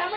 Kamu?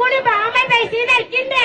குடும்பம் அமைப்பை சிதைக்கின்ற